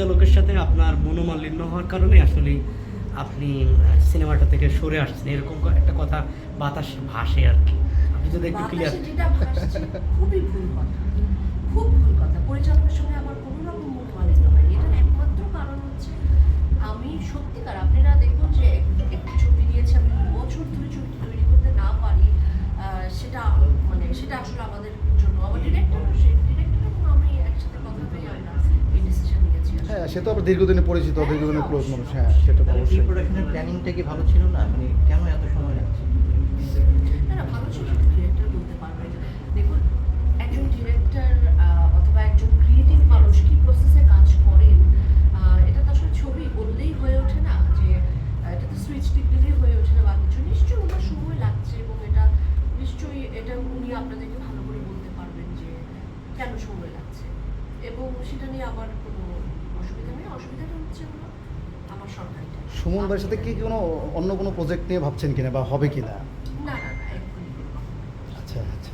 পরিচালকের সাথে আপনার মনোমালিন্য হওয়ার কারণে আসলে আপনি সিনেমাটা থেকে সরে আসছেন। এরকম একটা কথা বাতাস ভাসে আর কি। আপনি যদি একটু ক্লিয়ার খুবই ভুল কথা। খুব ভুল কথা। পরিচালকের সঙ্গে আমার কোনো রকম মনোমালিন্য হয়নি। এটার একমাত্র কারণ হচ্ছে আমি সত্যিকার আপনারা দেখুন যে এক- একটি ছবি নিয়েছি আমি বছর ধরে ছবিটি তৈরি করতে না পারি সেটা মানে সেটা আসলে আমাদের জন্য আমার ডিরেক্টর সেই ডিরেক্টর এবং আমি একসাথে কথা বলে আমরা এই ডিসিশন নিয়েছি আসলে। হ্যাঁ সে তো আপনার দীর্ঘদিনে পরিচিত দীর্ঘদিনের ক্লোজ মানুষ হ্যাঁ সেটা তো অবশ্যই। প্রোডাকশনের প্ল্যানিংটা কি ভালো ছিল না? মানে কেন এত সময় লাগছে? না না ভালো ছিল ডিরেক্টর বলতে পারবে দেখুন একজন ডিরেক্টর অথবা একজন ক্রিয়েটিভ মানুষ কি প্রসেসে কাজ করেন এটা তো আসলে ছবি বললেই হয়ে ওঠে না যে এটা তো সুইচ হয়ে ওঠে না বা কিছু। নিশ্চয়ই ওনার সময় লাগছে এবং এটা নিশ্চয়ই এটা উনি আপনাদেরকে ভালো করে বলতে পারবেন যে কেন সময় লাগছে? এবং সেটা নিয়ে আমার কোনো সুমন ভাইয়ের সাথে কি কোনো অন্য কোনো প্রজেক্ট নিয়ে ভাবছেন কিনা বা হবে কিনা? না আচ্ছা আচ্ছা।